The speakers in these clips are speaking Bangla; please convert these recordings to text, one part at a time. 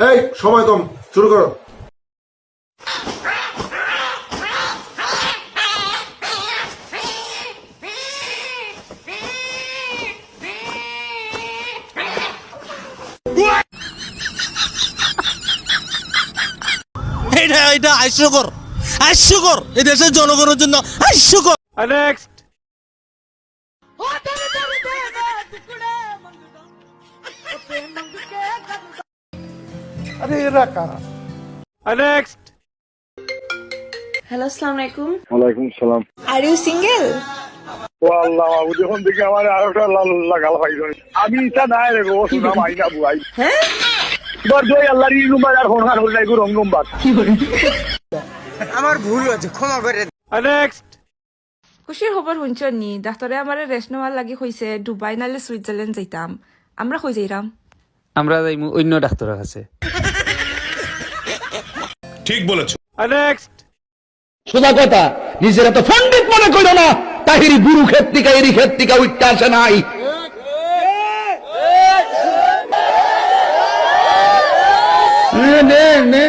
এই সময় কম শুরু করো এটা এটা হাস্যকর হাস্যকর এই দেশের জনগণের জন্য হাস্যকর নেক্সট নেক্সট হ্যালো আসসালামু আলাইকুম। ওয়ালাইকুম সালাম। আর ইউ সিঙ্গেল ও আল্লাহ বাবু যখন থেকে আমার আর একটা লাল লাগাল পাইল আমি ইচ্ছা নাই রে গো শুনাম আই বুয়াই। হ্যাঁ? বার দই আল্লাহর ই নুম্বার আর ফোন করে নাই গো রং নম্বর নেক্সট খুশির খবর শুনছ নি? ডাক্তরে আমার রেস্ট নেওয়ার লাগি কইছে দুবাই নালে সুইজারল্যান্ড যাইতাম। আমরা কই যাইরাম? আমরা যাইমু অন্য ডাক্তারের কাছে। নেক্সট সোজা কথা নিজের পণ্ডিত মনে করো না তাহিরি গুরু ক্ষেত্রিকা এরি ক্ষেত্রিকা উঠতে আসে নাই। নে, নে, নে।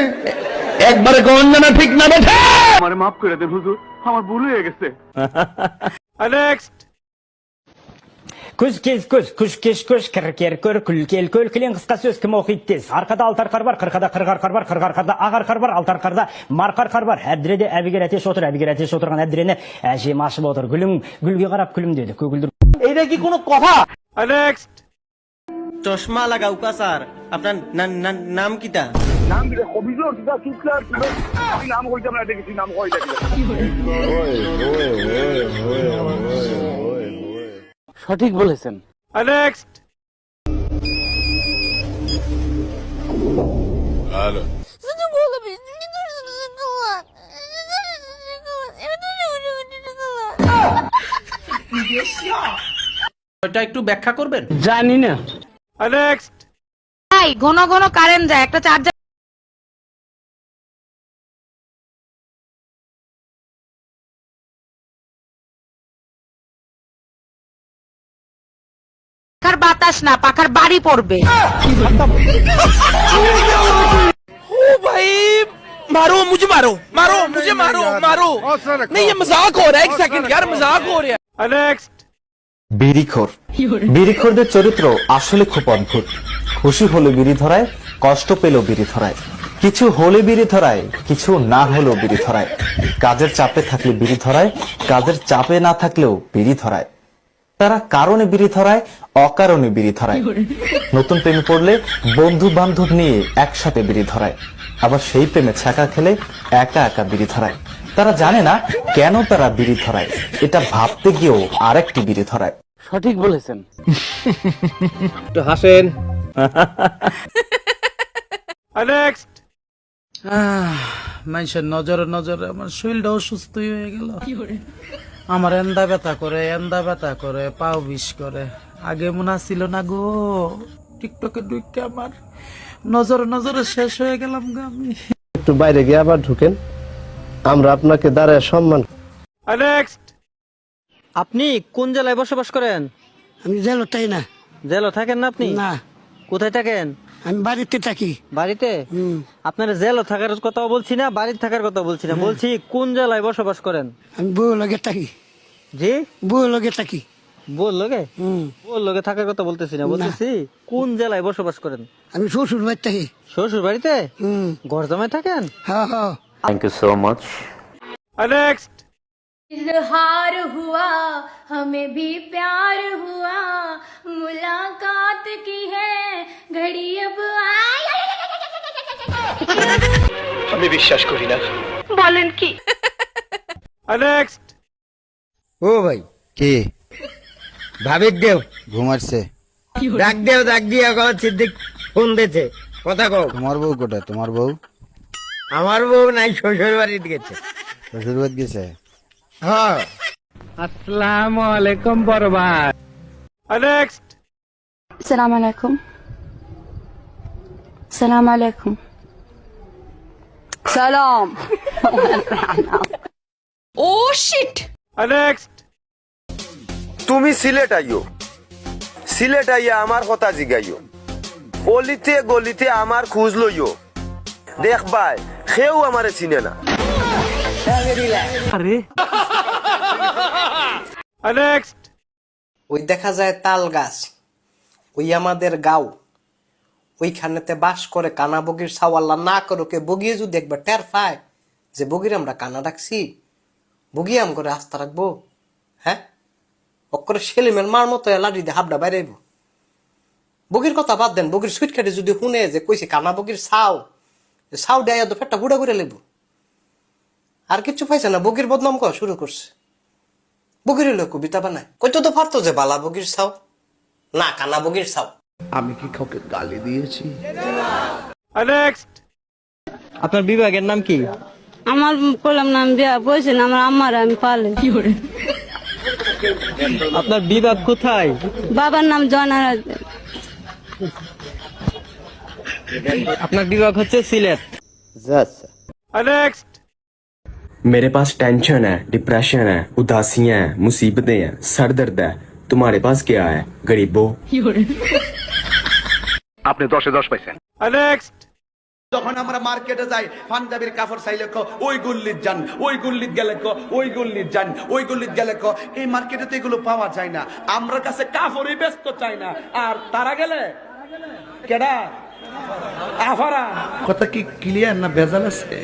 একবারে গঞ্জনা ঠিক না বেঠে। আমার মাফ করে দেন হুজুর আমার ভুল হয়ে গেছে নেক্সট Күз кез көз, күш кеш көш, кір кер көр, күл кел көл, кілең қысқа сөз кім оқиды тез. Арқада алты арқар бар, қырқада қырық арқар бар, қырық арқарда ақ арқар бар, алты арқарда марқа арқар бар. Әбдіреде әбігер әтеш отыр, әбігер әтеш отырған әбдірені әжем ашып отыр. Гүлің, гүлге қарап күлім деді, көгілдір. এটা কি কোনো কথা নেক্সট চশমা লাগাও স্যার আপনার না- না- নাম কিটা নাম দিলে কবিজর কিবা চুটলার কিবা আমি নাম কইতাম না দেখেছি নাম কই দেখি সঠিক বলেছেন একটু ব্যাখ্যা করবেন জানি না ঘন ঘন কারেন্ট যায় একটা চার্জ পাখার বাতাস না পাখার বাড়ি পড়বে भाई मारो मुझे मारो मारो मुझे मारो मारो नहीं ये मजाक हो रहा है एक सेकंड यार मजाक हो रहा है নেক্সট বিড়িখোর বিড়িখোরদের চরিত্র আসলে খুব অদ্ভুত খুশি হলে বিড়ি ধরায় কষ্ট পেলেও বিড়ি ধরায় কিছু হলে বিড়ি ধরায় কিছু না হলেও বিড়ি ধরায় কাজের চাপে থাকলে বিড়ি ধরায় কাজের চাপে না থাকলেও বিড়ি ধরায় তারা কারণে বিড়ি ধরায় অকারণে বিড়ি ধরায়। নতুন প্রেমে পড়লে বন্ধু বান্ধব নিয়ে একসাথে বিড়ি ধরায়। আবার সেই প্রেমে ছাকা খেলে একা একা বিড়ি ধরায়। তারা জানে না কেন তারা বিড়ি ধরায়। এটা ভাবতে গিয়েও আরেকটি বিড়ি ধরায়। সঠিক বলেছেন। একটু হাসেন। নেক্সট মানুষের নজরে নজরে আমার শরীরটা অসুস্থ হয়ে গেল। আমার এন্দা ব্যথা করে এন্দা ব্যথা করে পাও বিষ করে। আগে মনে ছিল না গো টিকটকে ঢুকে আমার নজরে নজরে শেষ হয়ে গেলাম গো আমি। একটু বাইরে গিয়ে আবার ঢুকেন আমরা আপনাকে দাঁড়ায় সম্মান নেক্সট আপনি কোন জেলায় বসবাস করেন? আমি জেলো তাই না। জেলো থাকেন না আপনি? না। কোথায় থাকেন? আমি বাড়িতে থাকি বাড়িতে আপনার জেলো থাকার কথা বলছি না বাড়িতে থাকার কথা বলছি না বলছি কোন জেলায় বসবাস করেন আমি বউ লগে থাকি জি বউ লগে থাকি বল লোকে বল লোকে থাকার কথা বলতেছি না বলতেছি কোন জেলায় বসবাস করেন আমি শ্বশুর বাড়ি থাকি শ্বশুর বাড়িতে ঘর জমায় থাকেন হ্যাঁ হ্যাঁ thank you so much next इजहार हुआ हमें भी प्यार हुआ मुलाकात की है ঘড়ি আমি বিশ্বাস করি না। বলেন কি? ও ভাই কে? ভাবিক দেও ঘুমাচ্ছে ডাক দেও ডাক সিদ্দিক ফোন দেছে কথা কও। তোমার বউ কোটা তোমার বউ? আমার বউ নাই শ্বশুর গেছে। শ্বশুর বাড়ি গেছে? হ্যাঁ। আসসালামু আলাইকুম নেক্সট আসসালামু আলাইকুম। السلام عليكم سلام ও শিট নেক্সট তুমি সিলেট আইও সিলেট আইয়া আমার কথা জিগাইও গলিতে গলিতে আমার খোঁজ লইও দেখবাই সেও আমারে চিনে না। আরে। নেক্সট ওই দেখা যায় তাল গাছ। ওই আমাদের গাঁও। ওইখানেতে বাস করে কানা বগির সাওয়াল্লা না করোকে বগিয়ে যদি একবার টের পায় যে বগির আমরা কানা ডাকছি বগিয়ে আম করে আস্থা রাখব হ্যাঁ? অক্করে সেলিমের মার মতো লাড়ি দিয়ে হাবডা বাইরে আইবো। বগির কথা বাদ দেন, বগির সুইট খাটে যদি শুনে যে কইছে কানা বগির সাও সাও দেয় তো পেটটা বুড়া করে লেবো আর কিচ্ছু পাইছে না, বগির বদনাম করা শুরু করছে। বগির হলো কবিতা বানায়, কইতো তো পারতো যে বালা বগির সাও, না কানা বগির সাও। আমি কি কাউকে গালি দিয়েছি नेक्स्ट আপনার বিভাগের নাম কি আমার করলাম না আমি বিয়া বলছি না আমার আম্মার আমি পালে আপনার বিভাগ কোথায় বাবার নাম জয়নারাজ আপনার বিভাগ হচ্ছে সিলেট नेक्स्ट मेरे पास टेंशन है डिप्रेशन है उदासियां हैं मुसीबतें हैं सर दर्द है तुम्हारे पास क्या है गरीबों আপনি দশে দশ পাইছেন। যখন আমরা মার্কেটে যাই পাঞ্জাবির কাপড় চাইলে কো ওই গুল্লিত যান ওই গুল্লিত গেলে কো ওই গুল্লিত যান ওই গুল্লিত গেলে কো। এই মার্কেটে তো এগুলো পাওয়া যায় না। আমরা কাছে কাপড়ই ব্যস্ত চাই না। আর তারা গেলে? কেডা? আফারা। কথা কি ক্লিয়ার না বেজাল আছে?